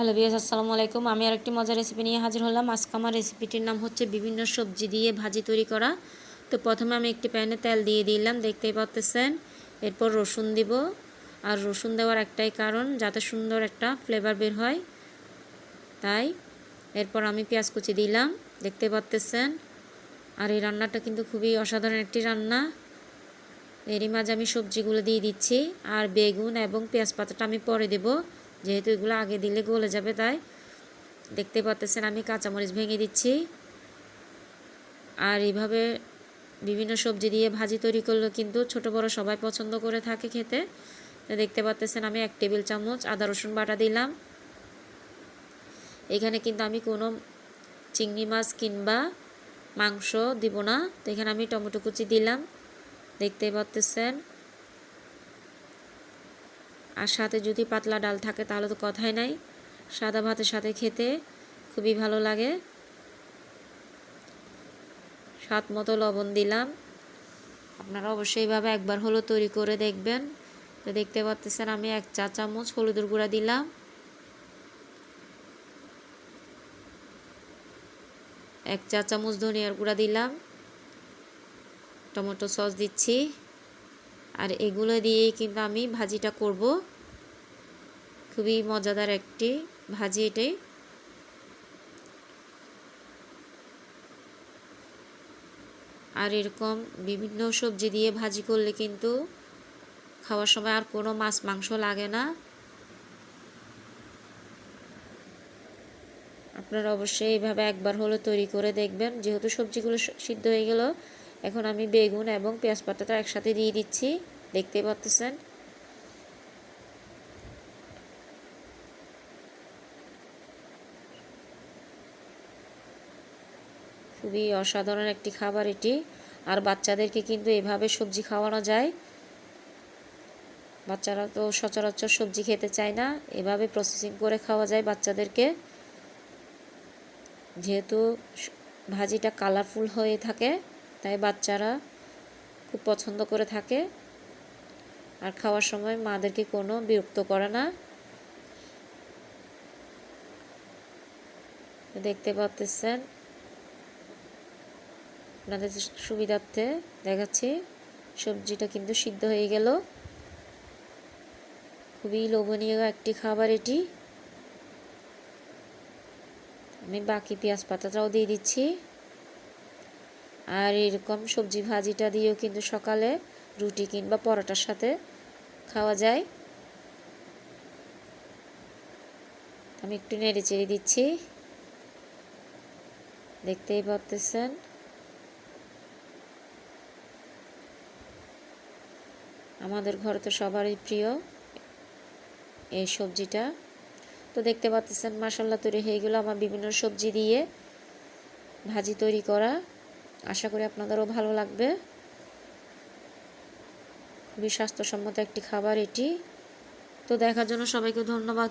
Hello বিয়াস আসসালামু আলাইকুম। আমি আর একটি মজার রেসিপি নিয়ে হাজির হলাম। আজকে আমার রেসিপিটির নাম হচ্ছে বিভিন্ন সবজি দিয়ে ভাজি তৈরি করা। তো প্রথমে আমি একটি প্যানে তেল দিয়ে দিলাম, দেখতেই পাচ্তেছেন। এরপর রসুন দিব। আর রসুন দেওয়ার একটাই কারণ, যাতে সুন্দর একটা ফ্লেভার বের হয়। তাই এরপর আমি পেঁয়াজ কুচি দিলাম, দেখতে পাচ্তেছেন। আর এই রান্নাটা কিন্তু খুবই অসাধারণ একটি রান্না। এরই মাঝে আমি সবজিগুলো দিয়ে দিচ্ছি। আর বেগুন এবং পেঁয়াজ পাতাটা আমি পরে দেবো। যেহেতু এগুলো আগে দিলে গলে যাবে তাই। দেখতে পাচ্তেছেন আমি কাঁচামরিচ ভেঙে দিচ্ছি। আর এইভাবে বিভিন্ন সবজি দিয়ে ভাজি তৈরি করলে কিন্তু ছোট বড় সবাই পছন্দ করে থাকে খেতে। তো দেখতে পাচ্তেছেন আমি এক টেবিল চামচ আদা রসুন বাটা দিলাম। এখানে কিন্তু আমি কোনো চিংড়ি মাছ কিংবা মাংস দিব না। তো এখানে আমি টমেটো কুচি দিলাম। দেখতে পাচ্তেছেন আর সাথে যদি পাতলা ডাল থাকে তাহলে তো কথাই নাই। সাদা ভাতের সাথে খেতে খুবই ভালো লাগে। স্বাদ মতো লবণ দিলাম। আপনারা অবশ্যই এইভাবে একবার হলো তৈরি করে দেখবেন। তো দেখতে পাচ্ছেন আমি এক চা চামচ হলুদের গুঁড়া দিলাম। এক চা চামচ ধনিয়ার গুঁড়া দিলাম। টমেটো সস দিচ্ছি। আর এগুলো দিয়েই কিন্তু আমি ভাজিটা করব। খুবই মজাদার একটি ভাজি এটাই। আর এরকম বিভিন্ন সবজি দিয়ে ভাজি করলে কিন্তু খাওয়ার সময় আর কোনো মাছ মাংস লাগে না। আপনারা অবশ্যই এইভাবে একবার হলে তৈরি করে দেখবেন। যেহেতু সবজিগুলো সিদ্ধ হয়ে গেল এখন আমি বেগুন এবং পেঁয়াজ পাতাটা একসাথে দিয়ে দিচ্ছি। দেখতেই পাচ্ছেন? খুবই অসাধারণ একটি খাবার এটি। আর বাচ্চাদেরকে কিন্তু এভাবে সবজি খাওয়ানো যায়। বাচ্চারা তো সচরাচর সবজি খেতে চায় না। এভাবে প্রসেসিং করে খাওয়া যায় বাচ্চাদেরকে। যেহেতু ভাজিটা কালারফুল হয়ে থাকে তাই বাচ্চারা খুব পছন্দ করে থাকে। আর খাওয়ার সময় মাদেরকে কোনো বিরক্ত করে না। দেখতে পাচ্ছেন আপনাদের সুবিধার্থে দেখাচ্ছি, সবজিটা কিন্তু সিদ্ধ হয়ে গেল। খুবই লোভনীয় একটি খাবার এটি। আমি বাকি পেঁয়াজ পাতাটাও দিয়ে দিচ্ছি। আর এরকম সবজি ভাজিটা দিয়েও কিন্তু সকালে রুটি কিংবা পরোটার সাথে খাওয়া যায়। আমি একটু নেড়ে চেড়ে দিচ্ছি। দেখতেই পাচ্তেছেন আমাদের ঘরে তো সবারই প্রিয় এই সবজিটা। তো দেখতে পাচ্ছেন মাসাল্লা তৈরি হয়ে গেলো আমার বিভিন্ন সবজি দিয়ে ভাজি তৈরি করা। আশা করি আপনাদেরও ভালো লাগবে। খুবই স্বাস্থ্যসম্মত একটি খাবার এটি। তো দেখার জন্য সবাইকে ধন্যবাদ।